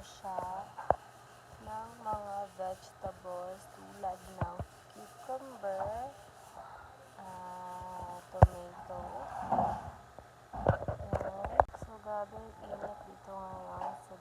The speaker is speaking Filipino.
siya ng mga vegetables tulad ng cucumber, uh, tomato. So, grabing init dito ngayon sa